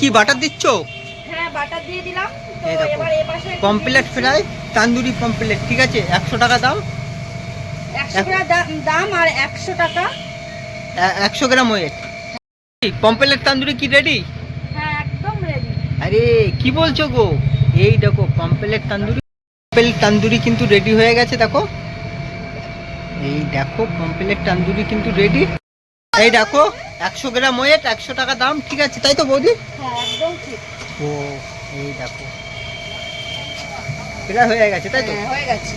কি বাটার দিচ্ছ? হ্যাঁ বাটার দিয়ে দিলাম। এই দেখো। পমপ্লেট ফ্রাই তান্দুরি পমপ্লেট ঠিক আছে? একশো টাকা দাম। একশো টাকা দাম আর একশো টাকা। একশো গ্রাম ওয়েট। পমপ্লেট তান্দুরি কি রেডি হ্যাঁ একদম রেডি আরে কি বলছো গো? এই দেখো পমপ্লেট তান্দুরি পমপ্লেট তান্দুরি কিন্তু রেডি হয়ে গেছে দেখো। এই দেখো পমপ্লেট তান্দুরি কিন্তু রেডি এই দেখো একশো গ্রাম ওয়েট একশো টাকা দাম ঠিক আছে তাই তো বৌদি? হ্যাঁ ও এই দেখো। এটা হয়ে গেছে তাই তো? হ্যাঁ, হয়ে গেছে।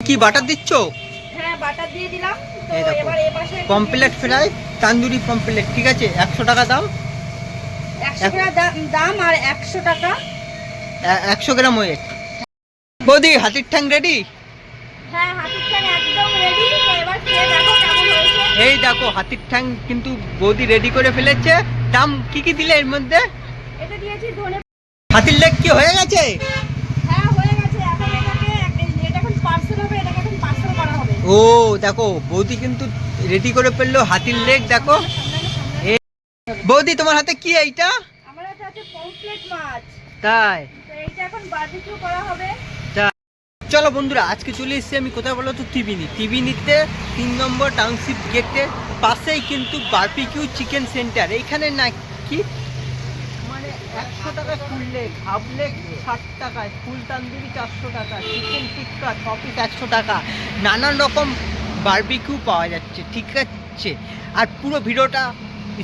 কি বাটার দিচ্ছ? হ্যাঁ পমপ্লেট ফ্রাই তান্দুরি পমপ্লেট ঠিক আছে? একশো টাকা দাম? একশো টাকা দাম আর একশো টাকা। একশো গ্রাম ওয়েট। বৌদি হাতির ঠ্যাং রেডি হ্যাঁ হাতির ঠ্যাং একদম রেডি এবার খেয়ে এই দেখো হাতির ঠ্যাং কিন্তু বৌদি রেডি করে ফেলেছে। দাম কি কি দিলে এর মধ্যে? এটা দিয়েছি ধনে হাতির লেগ কি হয়ে গেছে? হ্যাঁ হয়ে গেছে। এখন এটাকে এটা এখন পার্সেল হবে এটাকে এখন পার্সেল করা হবে। ও দেখো বৌদি কিন্তু রেডি করে ফেলল হাতির লেগ দেখো। বৌদি তোমার হাতে কি এইটা? আমার হাতে আছে পমফ্লেট মাছ। তাই। এইটা এখন বারবিকিউ করা হবে। চলো বন্ধুরা, আজকে চলে এসেছি আমি, কোথায় বলো তো টিভিনি টিভিনিতে তিন নম্বর টাউনশিপ গেটে পাশেই কিন্তু বারবিকিউ চিকেন সেন্টার এইখানে না কি মানে একশো টাকা ফুল লেগ হাফ লেগ ষাট টাকায়। ফুল তান্দুরি চারশো টাকা চিকেন টিক্কা, ছ পিস একশো টাকা। নানান রকম বারবিকিউ পাওয়া যাচ্ছে, ঠিক আছে? আর পুরো ভিডিওটা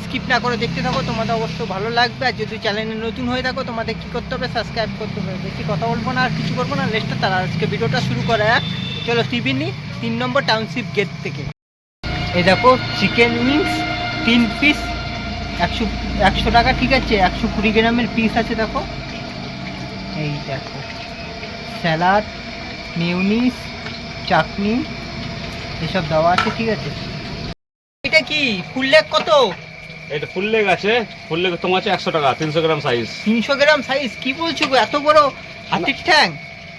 স্কিপ না করে দেখতে থাকো, তোমাদের অবশ্য ভালো লাগবে। আর যদি চ্যানেলে নতুন হয়ে থাকো, তোমাদের কী করতে হবে? সাবস্ক্রাইব করতে হবে। বেশি কথা বলব না, আর কিছু করব না লেস্টটা তারা আজকে ভিডিওটা শুরু করা। যাক চলো টিভিনি তিন নম্বর টাউনশিপ গেট থেকে। এই দেখো চিকেন উইংস তিন পিস একশো একশো টাকা, ঠিক আছে? একশো কুড়ি গ্রামের পিস আছে, দেখো। এই দেখো স্যালাড মিউনিস চাটনি এসব দেওয়া আছে, ঠিক আছে? এটা কি? ফুল লেগ কত? এটা ফুল লেগ আছে ফুল লেগ তোমার আছে একশো টাকা তিনশো গ্রাম সাইজ তিনশো গ্রাম সাইজ কি বলছো গো এত বড়? হাতির ঠ্যাং?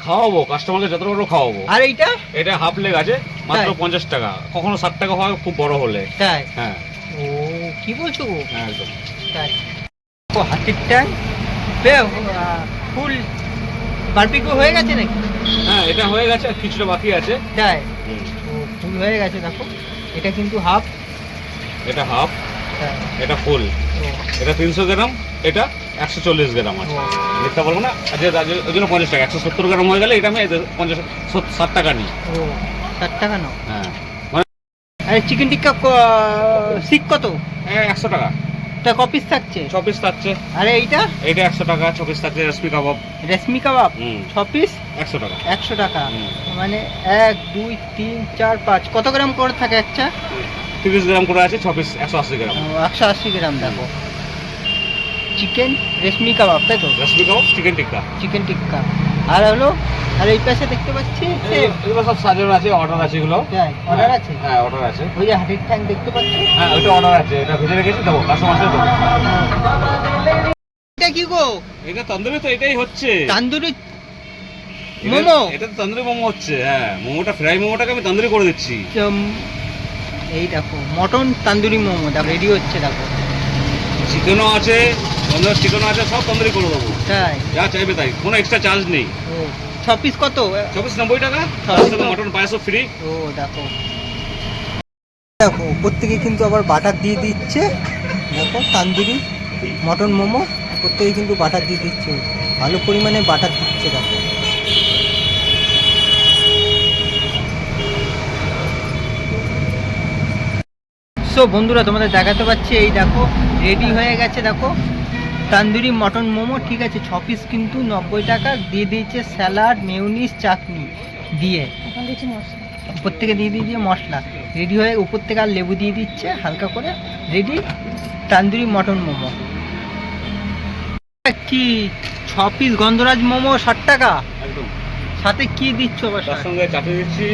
খাওয়াবো কাস্টমারকে যত বড় খাওয়াবো। আর এইটা? এটা হাফ লেগ আছে মাত্র পঞ্চাশ টাকা। কখনো ষাট টাকা হয় খুব বড় হলে। তাই? হ্যাঁ। ও কি বলছো গো? হ্যাঁ একদম। তাই। ও হাতির ট্যাং ফুল বারবিকিউ হয়ে গেছে নাকি? হ্যাঁ এটা হয়ে গেছে আর কিছুটা বাকি আছে। তাই? ও ফুল হয়ে গেছে দেখো। এটা কিন্তু হাফ এটা হাফ এটা ফুল। এটা তিনশো গ্রাম এটা একশো চল্লিশ গ্রাম আছে। মিথ্যা বলব না। আজকে ওই জন্য পঞ্চাশ টাকা। একশো সত্তর গ্রাম হয়ে গেলে এটা আমি পঞ্চাশ ষাট টাকা নিই। ষাট টাকা নাও? হ্যাঁ। চিকেন টিক্কা শিক কত? হ্যাঁ একশো টাকা। তা কপিস থাকছে? ছ পিস থাকছে। আরে এইটা? এটা একশো টাকা ছ পিস থাকছে রেসপি কাবাব। রেশমি কাবাব? ছ পিস একশো টাকা। একশো টাকা। মানে এক দুই তিন চার পাঁচ। কত গ্রাম করে থাকে একটা? তিরিশ গ্রাম করে আছে ছ পিস একশো আশি গ্রাম। একশো আশি গ্রাম দেখো। চিকেন রেশমি কাবাব তাই তো? Recipe kebab chicken tikka chicken tikka আর হলো আর এই পাশে দেখতে পাচ্ছি এগুলো সব সাজানো আছে অর্ডার আছে এগুলো। অর্ডার আছে? হ্যাঁ অর্ডার আছে। ওই যে হাটির ট্যাঙ্ক দেখতে পাচ্ছি? হ্যাঁ ওইটা অর্ডার আছে এটা ভেজে রেখেছি দেবো কাস্টমার দেবো। এটা কি গো? এটা তন্দুরি তো এটাই হচ্ছে। তান্দুরি মোমো? এটা তো তন্দুরি মোমো হচ্ছে হ্যাঁ মোমোটা ফ্রাই মোমোটাকে আমি তন্দুরি করে দিচ্ছি। এই দেখো মটন তান্দুরি মোমো দেখো রেডি হচ্ছে দেখো। চিকেনও আছে তন্দুরি চিকেনও আছে সব তন্দুরি করে দেবো। তাই? যা চাইবে তাই কোনো এক্সট্রা চার্জ নেই। ও ছ পিস কত? নব্বই টাকা ছ piece সাথে তো- মটন পায়েসও ফ্রি ও দেখো। দেখো উপর থেকে কিন্তু আবার বাটার দিয়ে দিচ্ছে দেখো তান্দুরি মটন মোমো উপর থেকে কিন্তু বাটার দিয়ে দিচ্ছে। ভালো পরিমাণে বাটার দিচ্ছে দেখো। সো বন্ধুরা তোমাদের দেখাতে পাচ্ছি এই দেখো রেডি হয়ে গেছে দেখো। তান্দুরি মটন মোমো ঠিক আছে ছ পিস কিন্তু নব্বই টাকা দিয়ে দিয়েছে স্যালাড মেউনিস চাটনি দিয়ে। উপর থেকে দিয়ে দিয়ে দিয়ে মশলা। রেডি হয়ে উপর থেকে আর লেবু দিয়ে দিচ্ছে হালকা করে রেডি তান্দুরি মটন মোমো। কি? ছ পিস গন্ধরাজ মোমো ষাট টাকা? একদম। সাথে কি দিচ্ছ তার সঙ্গে চাটনি দিচ্ছি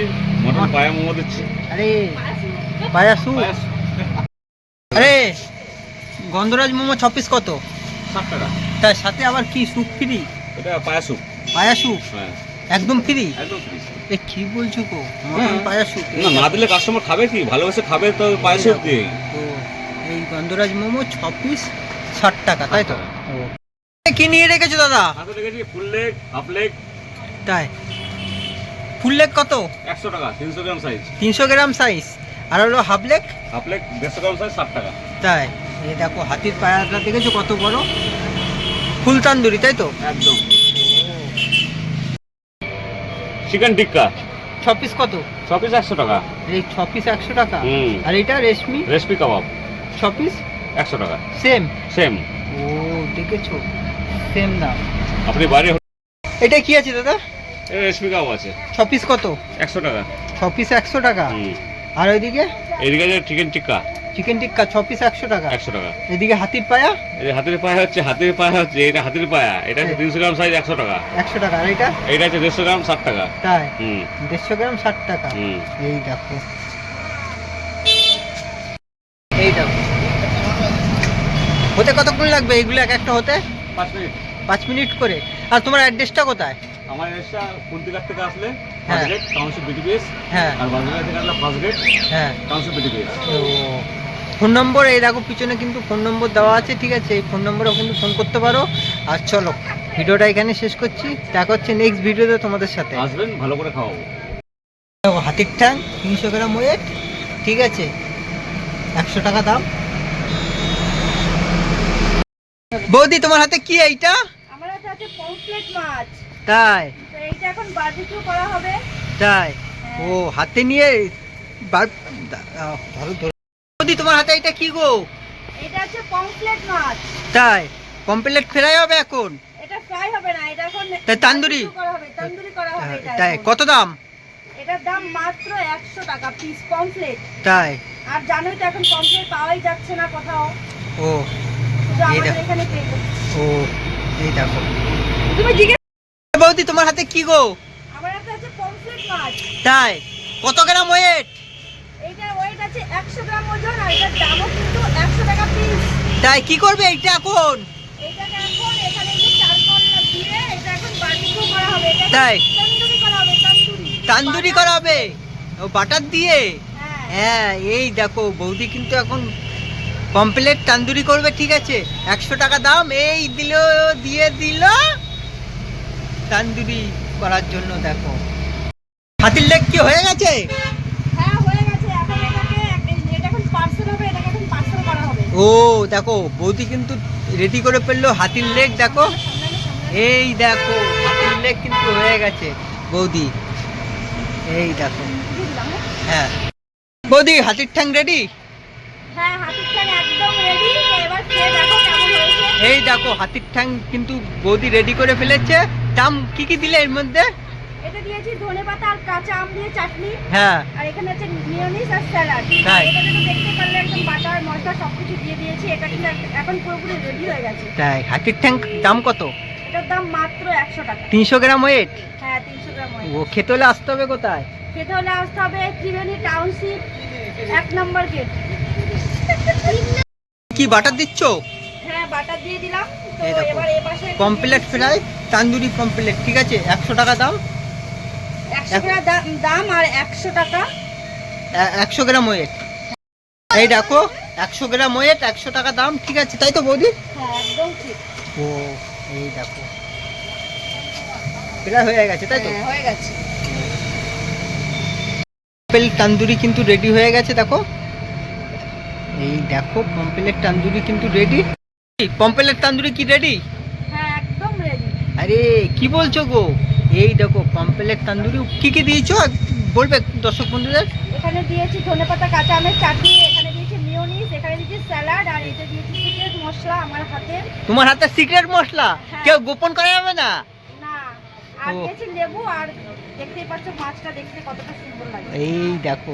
মটন পায়া মোমো দিচ্ছি। আরে পায়াসু? পায়াস। আরে গন্ধরাজ মোমো ছ পিস কত? ষাট টাকা। তার সাথে আবার কি স্যুপ ফ্রি এটা পায়াসু পায়াসু হ্যাঁ। একদম ফ্রি একদম। এ কি বলছো গো? মটন হ্যাঁ। পায়াসু না না দিলে কাস্টমার খাবে কি? ভালোবেসে খাবে তো পায়েসও দিয়ে। ও এই গন্ধরাজ মোমো ছ পিস ষাট টাকা তাই তো? ও। কি নিয়ে রেখেছো দাদা? হাতে রেখেছি ফুল লেগ হাফ লেগ তাই। ফুল লেগ কত? একশো টাকা তিনশো গ্রাম সাইজ তিনশো গ্রাম সাইজ আর হলো হাফ লেগ হাফ লেগ দেড়শো গ্রাম সাইজ ষাট টাকা। তাই এই দেখো হাতির পায়াটা দেখেছ কত বড়? ফুল তান্দুরি তাই তো? একদম। চিকেন টিক্কা ছ পিস কত? ছ পিস একশো টাকা। এই ছ পিস একশো টাকা? হুম। আর এটা রেশমি? রেসপি কাবাব। ছ পিস একশো টাকা। সেম সেম ও দেখেছ? সেম দাম আপনি বাইরে এটা কি আছে দাদা? রেসপি কাবাব আছে। ছ পিস কত? একশো টাকা। ছ পিস একশো টাকা? হুম। আর ওইদিকে এদিকে আছে চিকেন টিক্কা চিকেন টিক্কা ছ পিস একশো টাকা। একশো টাকা। এদিকে হাতির পায়া? এই হাতের পায়া হচ্ছে হাতের পায়া হচ্ছে এটা হাতের পায়া। এটা হচ্ছে তিনশো গ্রাম সাইজ একশো টাকা। একশো টাকা আর এটা? এটা হচ্ছে দেড়শো গ্রাম ষাট টাকা। তাই? হুম। দেড়শো গ্রাম ষাট টাকা। এই দেখো। এই দেখো। হতে কতক্ষণ লাগবে এইগুলো এক একটা হতে? পাঁচ মিনিট। পাঁচ মিনিট করে। আর তোমার অ্যাড্রেসটা কোথায়? আমার এসটা কুন্তিকার থেকে আসলে। ফার্স্ট গেট টাউনশিপ বিটিপিএস হ্যাঁ। আর থেকে ফার্স্ট হ্যাঁ। টাউনশিপ বিটিপিএস ফোন নম্বর এই দেখো পিছনে কিন্তু ফোন নম্বর দেওয়া আছে ঠিক আছে? এই ফোন নম্বরেও কিন্তু ফোন করতে পারো। আর চলো ভিডিওটা এখানে শেষ করছি। দেখা হচ্ছে নেক্সট ভিডিওতে তোমাদের সাথে। আসবেন ভালো করে খাওয়াবো। দেখো হাতির ঠ্যাং তিনশো গ্রাম ওয়েট ঠিক আছে? একশো টাকা দাম। বৌদি তোমার হাতে কি এইটা? আমার হাতে আছে পমফ্লেট মাছ। তাই? এখন বারবিকিউ করা হবে। তাই? ও হাতে নিয়ে বার ধরো ধরো। তোমার হাতে এটা কি গো? এটা আছে পমফ্লেট মাছ। তাই? কমপ্লিট ফেরাই হবে এখন? এটা ফ্রাই হবে না এটা এখন তাই তান্দুরি? করা হবে তন্দুরি করা হবে এটা তাই কত দাম? এটার দাম মাত্র একশো টাকা পিস পমফ্লেট তাই। আর জানোই তো এখন পমফ্লেট পাওয়াই যাচ্ছে না কোথাও। ও। এখানে পেয়ে ও এই দেখো। তুমি বৌদি তোমার হাতে কি গো? আমার হাতে আছে পমফ্লেট মাছ। তাই? কত গ্রাম ওয়েট? এইটার ওয়েট আছে একশো গ্রাম ওজন আর এটার দামও কিন্তু একশো টাকা পিস। তাই কি করবে এইটা এখন? এখন এখানে যে চারকোল দিয়ে এটা এখন করা হবে। এটা তাই? তন্দুরি করা হবে তন্দুরি। তান্দুরি করা হবে? ও বাটার দিয়ে? হ্যাঁ। হ্যাঁ এই দেখো বৌদি কিন্তু এখন কমপ্লিট তান্দুরি করবে ঠিক আছে? একশো টাকা দাম এই দিল দিয়ে দিল। তান্দুরি করার জন্য দেখো। হাতির লেগ কি হয়ে গেছে? হ্যাঁ ও দেখো বৌদি কিন্তু রেডি করে ফেলল হাতির লেগ দেখো। এই দেখো হাতির লেগ কিন্তু হয়ে গেছে বৌদি। এই দেখো। হ্যাঁ? বৌদি হাতির ঠ্যাং রেডি হ্যাঁ রেডি এই দেখো হাতির ঠ্যাং কিন্তু বৌদি রেডি করে ফেলেছে। দাম কি কি দিলে এর মধ্যে? এটা দিয়েছি ধনেপাতা আর কাঁচা আম দিয়ে চাটনি। হ্যাঁ। আর এখানে আছে মিয়োনিজ আর স্যালাড। তাই? এটা কিন্তু দেখতে পারলে একদম বাটার মশলা সবকিছু দিয়ে দিয়েছি। এটা কিন্তু এখন পুরোপুরি রেডি হয়ে গেছে। তাই হাতির ঠ্যাং দাম কত? এটার দাম মাত্র একশো টাকা। তিনশো গ্রাম ওয়েট হ্যাঁ তিনশো গ্রাম ও খেতে হলে আসতে হবে কোথায়? খেতে হলে আসতে হবে ত্রিবেণী টাউনশিপ এক নম্বর গেট কি বাটার দিচ্ছ? বাটার দিয়ে দিলাম। তো এবার এ পাশে কমপ্লেট ফ্রাই তান্দুরি কমপ্লেট ঠিক আছে? একশো টাকা দাম। একশো টাকা দাম আর একশো টাকা। একশো গ্রাম ওয়েট। এই দেখো একশো গ্রাম ওয়েট একশো টাকা দাম ঠিক আছে? তাই তো বৌদি? হ্যাঁ একদম ঠিক। ও এই দেখো। প্রায় হয়ে গেছে তাই তো? হ্যাঁ, হয়ে গেছে। পম্পেল তান্দুরি কিন্তু রেডি হয়ে গেছে দেখো। এই দেখো পম্পেলের তান্দুরি কিন্তু রেডি পম্পেলের তান্দুরি কি রেডি হ্যাঁ একদম রেডি আরে কি বলছো গো? এই দেখো পম্পেলের তান্দুরি কি কি দিয়েছ? বলবে দর্শক বন্ধুদের। এখানে দিয়েছি ধনেপাতা কাঁচা আমের চাটনি এখানে দিয়েছি মিয়োনিজ এখানে দিয়েছি স্যালাড আর এটা দিয়েছি সিক্রেট মশলা আমার হাতের তোমার হাতে সিক্রেট মশলা? হ্যাঁ। কেউ গোপন করা যাবে না? না আর দিয়েছি লেবু আর দেখতেই পাচ্ছ মাছটা দেখতে কতটা সুন্দর লাগে এই দেখো।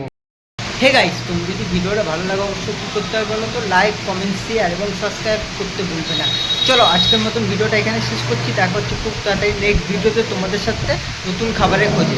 হে গাইস তুমি যদি ভিডিওটা ভালো লাগে অবশ্যই কী করতে হবে বলো তো? লাইক কমেন্ট শেয়ার এবং সাবস্ক্রাইব করতে ভুলবে না। চলো, আজকের মতন ভিডিওটা এখানে শেষ করছি। দেখা হচ্ছে খুব তাড়াতাড়ি নেক্সট ভিডিওতে তোমাদের সাথে নতুন খাবারের খোঁজে।